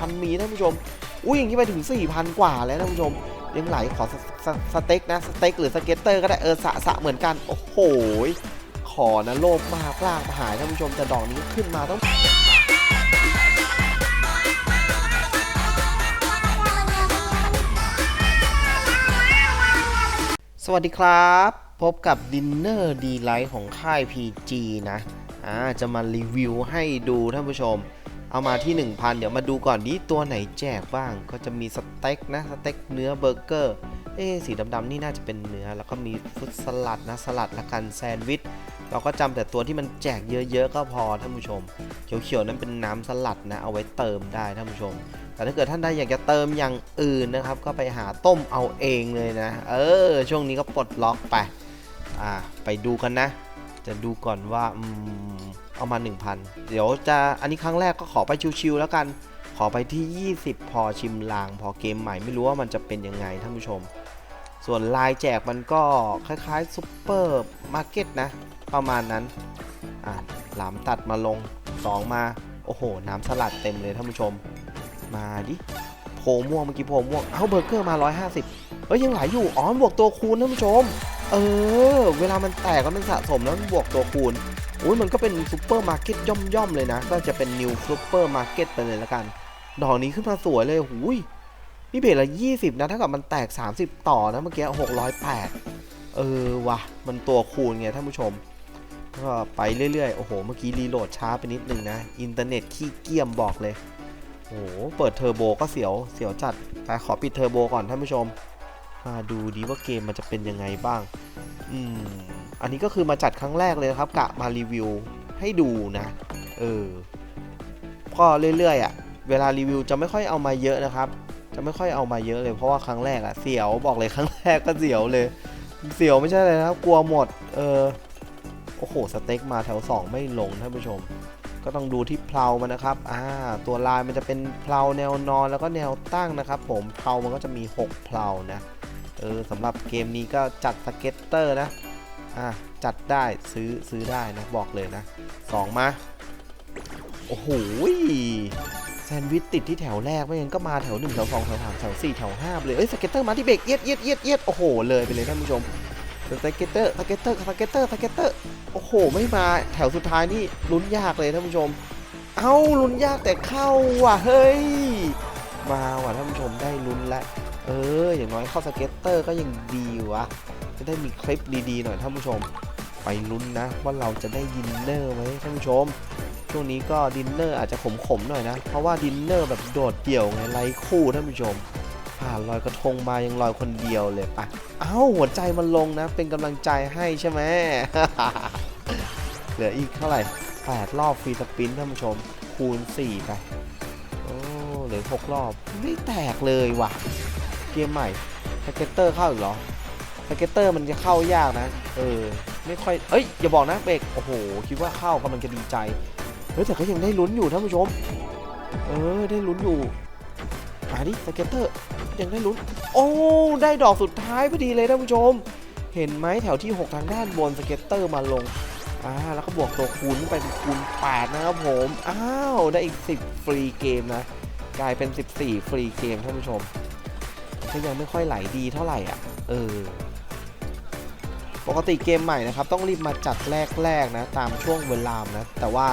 4,000 มีท่านผู้ชม อุ้ยอย่างนี้ไปถึง 4,000 กว่าแล้วท่านผู้ชม ยังไหลขอสสสเต็กนะ สเต็กหรือสเก็ตเตอร์ก็ได้เออสะสะเหมือนกัน โอ้โห ขอนะโลภมากลากหายท่านผู้ชมแต่ดอกนี้ขึ้นมาต้องสวัสดีครับ พบกับดินเนอร์ดีไลท์ของค่าย PG นะอ่าจะมารีวิวให้ดูท่านผู้ชม เอามาที่ 1,000 เดี๋ยวมาดูก่อนนี้ตัวไหนแจกบ้าง ก็จะมีสเต็กนะสเต็กเนื้อเบอร์เกอร์เอ๊สีดำๆนี่น่าจะเป็นเนื้อ แล้วก็มีฟุตสลัดนะสลัดละกันแซนด์วิชเราก็จำแต่ตัวที่มันแจกเยอะๆก็พอท่านผู้ชม เขียวๆนั้นเป็นน้ำสลัดนะเอาไว้เติมได้ท่านผู้ชม แต่ถ้าเกิดท่านใดอยากจะเติมอย่างอื่นนะครับ ก็ไปหาต้มเอาเองเลยนะ เออ ช่วงนี้ก็ปลดล็อกไปอ่าไปดูกันนะ จะดูก่อนว่าอืม เอามา 1,000 เดี๋ยวจะอันนี้ครั้งแรกก็ขอไปชิวๆแล้วกัน ขอไปที่ 20 พอชิมลาง พอเกมใหม่ไม่รู้ว่ามันจะเป็นยังไงท่านผู้ชม ส่วนลายแจกมันก็คล้ายๆซุปเปอร์มาร์เก็ตนะ ประมาณนั้น อะหลามตัดมาลง 2 มา โอ้โห น้ำสลัดเต็มเลยท่านผู้ชม มาดิโผม่วงเมื่อกี้โผม่วง เอาเบอร์เกอร์มา 150เฮ้ยยังไหลอยู่ อ๋อบวกตัวคูณท่านผู้ชม เออ เวลามันแตกแล้วมันสะสมแล้วมันบวกตัวคูณ อุ้ยมันก็เป็นซูเปอร์มาร์เก็ตย่อมๆเลยนะ ก็จะเป็นนิวซูเปอร์มาร์เก็ตไปเลยละกัน ดอกนี้ขึ้นมาสวยเลยหุยนี่เพจละ20นะถ้ากับมันแตก 30 ต่อนะเมื่อกี้608เออวะมันตัวคูณไงท่านผู้ชม ก็ไปเรื่อยๆ โอ้โห เมื่อกี้รีโหลดช้าไปนิดนึงนะ อินเทอร์เน็ตขี้เกียมบอกเลย โอ้โห เปิดเทอร์โบก็เสียวเสียวจัดแต่ขอปิดเทอร์โบก่อนท่านผู้ชม มาดูดีว่าเกมมันจะเป็นยังไงบ้าง อืมอันนี้ก็คือมาจัดครั้งแรกเลยนะครับ กะมารีวิวให้ดูนะ เออ ก็เรื่อยๆอะ่ะ เวลารีวิวจะไม่ค่อยเอามาเยอะนะครับ จะไม่ค่อยเอามาเยอะเลยเพราะว่าครั้งแรกอะเสียวบอกเลยครั้งแรกก็เสียวเลย เสียวไม่ใช่เลยนะครับ กลัวหมด เออ โอ้โห สเต็กมาแถว 2 ไม่ลงท่านผู้ชม ก็ต้องดูที่เพลามันนะครับ อ่า ตัวลายมันจะเป็นเพลาแนวนอนแล้วก็แนวตั้งนะครับ ผม เพลามันก็จะมี 6 เพลานะ เออสำหรับเกมนี้ก็จัดสเก็ตเตอร์นะ อะ จัดได้ซื้อซื้อได้นะ บอกเลยนะ 2 มา โอ้โหแซนด์วิชติดที่แถวแรกไม่งั้นก็มาแถว 1 แถว 2 แถว 3 แถว 4 แถว 5 เลย เอ้ยสเก็ตเตอร์มาที่เบรกเอียดเอียดเอียดเอียดโอ้โห เลยไปเลยท่านผู้ชมสเก็ตเตอร์สเก็ตเตอร์สเก็ตเตอร์สเก็ตเตอร์โอ้โห ไม่มาแถวสุดท้ายนี่ลุ้นยากเลยท่านผู้ชม เอ้าลุ้นยากแต่เข้าว่ะเฮ้ย มาว่ะท่านผู้ชมได้ลุ้นแล้ว เออ อย่างน้อยเข้าสเก็ตเตอร์ก็ยังดีวะ จะได้มีคลิปดีๆหน่อยท่านผู้ชม ไปลุ้นนะ ว่าเราจะได้ดินเนอร์ไหมท่านผู้ชม ช่วงนี้ก็ดินเนอร์อาจจะขมๆหน่อยนะ เพราะว่าดินเนอร์แบบโดดเดี่ยวไงไรคู่ท่านผู้ชม ผ่านลอยกระทงมายังลอยคนเดียวเลยปะเอ้าหัวใจมันลงนะ เป็นกำลังใจให้ใช่ไหม เหลืออีกเท่าไหร่8รอบฟรีสปินท่านผู้ชมคูณ4ไปโอ้เหลือ6รอบไม่แตกเลยว่ะ เกมใหม่สเก็ตเตอร์เข้าอีกเหรอสเก็ตเตอร์มันจะเข้ายากนะ เออ ไม่ค่อย เอ้ย อย่าบอกนะเบรกโอ้โห คิดว่าเข้ากำลังจะดีใจ เฮ้ย แต่ก็ยังได้ลุ้นอยู่ท่านผู้ชม เออ ได้ลุ้นอยู่มาดิสเก็ตเตอร์ ยังได้ลุ้น โอ้ ได้ดอกสุดท้ายพอดีเลยท่านผู้ชม เห็นไหมแถวที่ 6 ทางด้านบนสเก็ตเตอร์มาลง อ่า แล้วก็บวกตัวคูณไปเป็นคูณ 8 นะครับผม อ้าว ได้อีก 10 ฟรีเกมนะ กลายเป็น 14 ฟรีเกมท่านผู้ชม ก็ยังไม่ค่อยไหลดีเท่าไหร่อะ เออ ปกติเกมใหม่นะครับ ต้องรีบมาจัดแรกๆนะ ตามช่วงเวลานะ แต่ว่า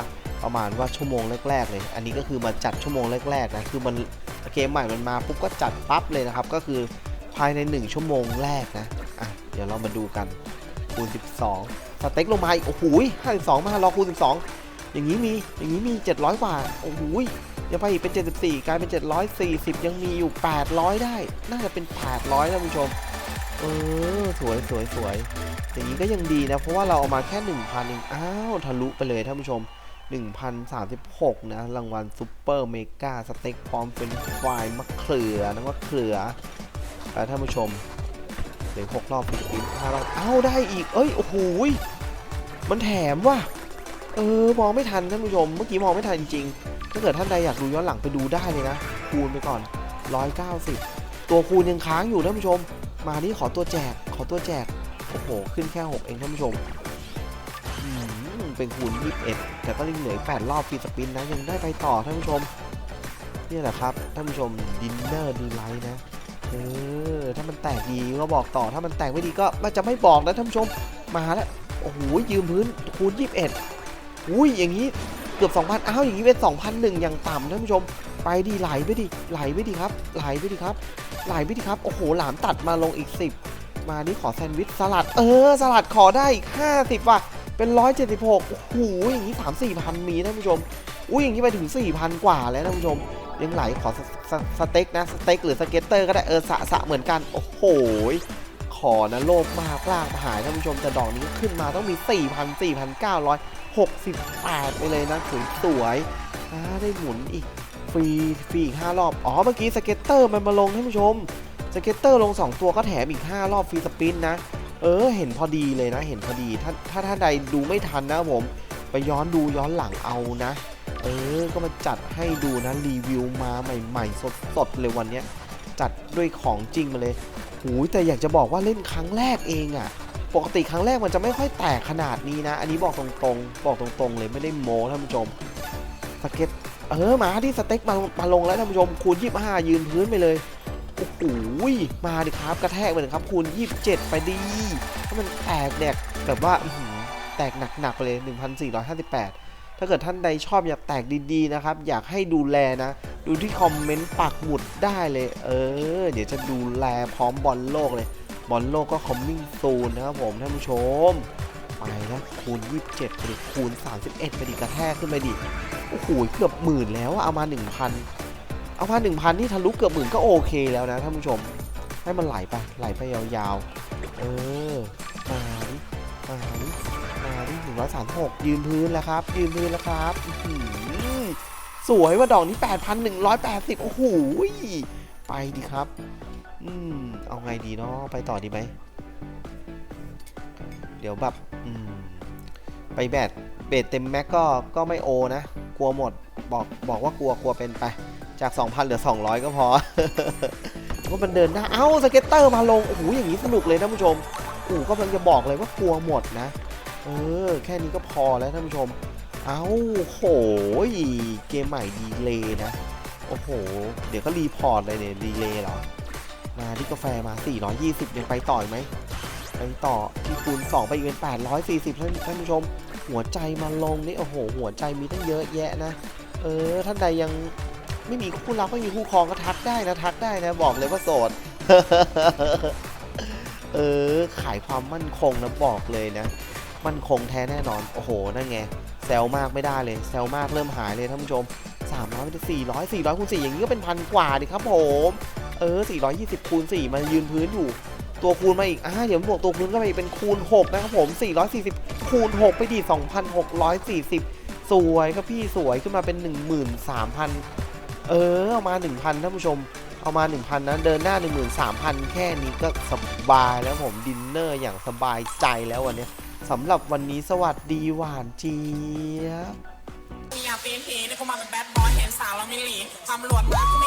ประมาณว่าชั่วโมงแรกๆเลย อันนี้ก็คือมาจัดชั่วโมงแรกๆนะ คือมันเกมใหม่มันมาปุ๊บก็จัดปั๊บเลยนะครับ ก็คือภายใน 1 ชั่วโมงแรกนะ อะ เดี๋ยวเรามาดูกันคูณ 12 สเต็กลงมาอีกโอ้โห52 มา รอคูณ 12 อย่างนี้มี อย่างนี้มี 700 กว่า โอ้โห ยังไปอีกเป็น 74 กลายเป็น 740 ยังมีอยู่ 800 ได้ น่าจะเป็น 800ท่านผู้ชม เออ สวยสวยสวยอย่างนี้ก็ยังดีนะ เพราะว่าเราเอามาแค่ 1,000เองอ้าว ทะลุไปเลยท่านผู้ชม 1,036 นะ รางวัลซูเปอร์เมกาสเต็กพร้อมเป็นไฟล์มะเขือนะมะเขือแล้วท่านผู้ชมเหลือ6รอบปิดปินห้ารอบเอ้าได้อีก เอ้ย โอ้โหมันแถมว่ะ เออ มองไม่ทันท่านผู้ชม เมื่อกี้มองไม่ทันจริงๆ ถ้าเกิดท่านใดอยากดูย้อนหลังไปดูได้เลยนะ คูณไปก่อน 190 ตัวคูณยังค้างอยู่ท่านผู้ชม มานี่ขอตัวแจก ขอตัวแจก โอ้โห ขึ้นแค่ 6 เองท่านผู้ชม เป็นคูณ 21 แต่ก็ยังเหลือ8รอบฟรีสปินนะ ยังได้ไปต่อท่านผู้ชม นี่แหละครับท่านผู้ชมดินเนอร์ดีไลท์นะ เออ ถ้ามันแตกดีก็บอกต่อ ถ้ามันแตกไม่ดีก็มันจะไม่บอกนะท่านผู้ชม มาแล้ว โอ้โห ยืมพื้นคูณ 21 อุ้ย อย่างนี้ เกือบ 2,000 อ้าว อย่างนี้เป็น2,001อย่างต่ำท่านผู้ชม ไปดิไหลไปดิไหลไปดิครับ ไหลไปดิครับ ไหลไปดิครับ โอ้โห หลามตัดมาลงอีก 10 มานี่ขอแซนด์วิชสลัด เออ สลัดขอได้อีก 50 ว่ะ เป็น 176 โอ้โห อย่างนี้ 3 4พันมีท่านผู้ชม อุ้ย อย่างนี้ไปถึง 4,000 กว่าแล้วท่านผู้ชม ยังไหลขอสสสเต็กนะ สเต็กหรือสเก็ตเตอร์ก็ได้ เออ สะสะเหมือนกัน โอ้โหขอนะโลภมากลากหายท่านผู้ชมแต่ดอกนี้ขึ้นมาต้องมี 4,000 68 ไปเลยนะสวยสวยๆได้หมุนอีกฟรีฟรีอีก 5 รอบ อ๋อ เมื่อกี้สเก็ตเตอร์มันมาลงท่านผู้ชม สเก็ตเตอร์ลง 2 ตัวก็แถมอีก 5 รอบฟรีสปินนะ เออ เห็นพอดีเลยนะ เห็นพอดี ถ้าถ้าท่านใดดูไม่ทันนะผม ไปย้อนดูย้อนหลังเอานะ เออ ก็มาจัดให้ดูนะ รีวิวมาใหม่ๆ สดๆ เลยวันนี้ จัดด้วยของจริงมาเลยหูยแต่อยากจะบอกว่าเล่นครั้งแรกเองอะ ปกติครั้งแรกมันจะไม่ค่อยแตกขนาดนี้นะ อันนี้บอกตรงๆ บอกตรงๆเลยไม่ได้โม้ท่านผู้ชมสเก็ตเออมาที่สเต็กมาลงมาลงแล้วท่านผู้ชมคูณ25 ยืนพื้นไปเลยโอ้โหมาดิครับกระแทกไปเลยครับ คูณ 27 ไปดีถ้ามันแตกแดกแบบว่าอือแตกหนักๆไปเลย 1,458 ถ้าเกิดท่านใดชอบอยากแตกดีๆนะครับ อยากให้ดูแลนะ ดูที่คอมเมนต์ปักหมุดได้เลย เออ เดี๋ยวจะดูแลพร้อมบอลโลกเลย บอลโลกก็คอมมิ่งซูนนะครับผมท่านผู้ชมไปแล้วคูณ 27ไปดิคูณ 31ไปดิกระแทกขึ้นไปดิโอ้โหเกือบหมื่นแล้วอะเอามา 1,000 เอามา 1,000 นี่ทะลุเกือบหมื่นก็โอเคแล้วนะท่านผู้ชม ให้มันไหลไปไหลไปยาวๆ เออ มาดิมาดิมาดิหนึ่งร้อยสามหกยืนพื้นแล้วครับ ยืนพื้นแล้วครับอือสวยว่าดอกนี้ 8,180 โอ้โหไปดีครับ ไงดีเนาะไปต่อดีไหม เดี๋ยวแบบไปแบตเบตเต็มแม็กก็ก็ไม่โอนะ กลัวหมดบอกบอกว่ากลัวกลัวเป็นไป จาก 2,000 เหลือ 200 ก็พอก็มันเดินน้าเอ้าสเก็ตเตอร์มาลงโอ้โหอย่างนี้สนุกเลยท่านผู้ชมโอ้โหก็กำลังจะบอกเลยว่ากลัวหมดนะ เออ แค่นี้ก็พอแล้วท่านผู้ชม เอ้าโหยเกมใหม่ดีเลยนะ โอ้โห เดี๋ยวก็รีพอร์ตเลยเนี่ยดีเลยเหรอ มาที่กาแฟมา 420 ยังไปต่ออีกไหม ไปต่อที่คูณ2 ไปอีกเป็น 840 ท่านท่านผู้ชม หัวใจมาลงนี่โอ้โห หัวใจมีตั้งเยอะแยะนะ เออ ท่านใดยังไม่มีคู่รักไม่มีคู่ครองก็ทักได้นะ ทักได้นะ บอกเลยว่าโสด เออ ขายความมั่นคงนะบอกเลยนะ มั่นคงแท้แน่นอน โอ้โห นั่นไง แซลมากไม่ได้เลย แซลมากเริ่มหายเลยท่านผู้ชม300ไปถึง400 400คูณ4อย่างนี้ก็เป็นพันกว่าดิครับผม เออ 420 คูณ 4มายืนพื้นอยู่ ตัวคูณมาอีก อ่า เดี๋ยวบวกตัวคูณก็ไปเป็นคูณ 6 นะครับผม 440 คูณ 6 ไปดี 2,640 สวยครับพี่สวยขึ้นมาเป็น 13,000 เออ เอามา 1,000ท่านผู้ชม เอามา 1,000นะเดินหน้า 13,000 แค่นี้ก็สบายแล้วผมดินเนอร์อย่างสบายใจแล้ววันนี้สำหรับวันนี้สวัสดีหวานเจี๊ยบอยากเป็นผีแต่กูมาเป็นแบดบอยเห็นสาวแล้วไม่หลีตำรวจมา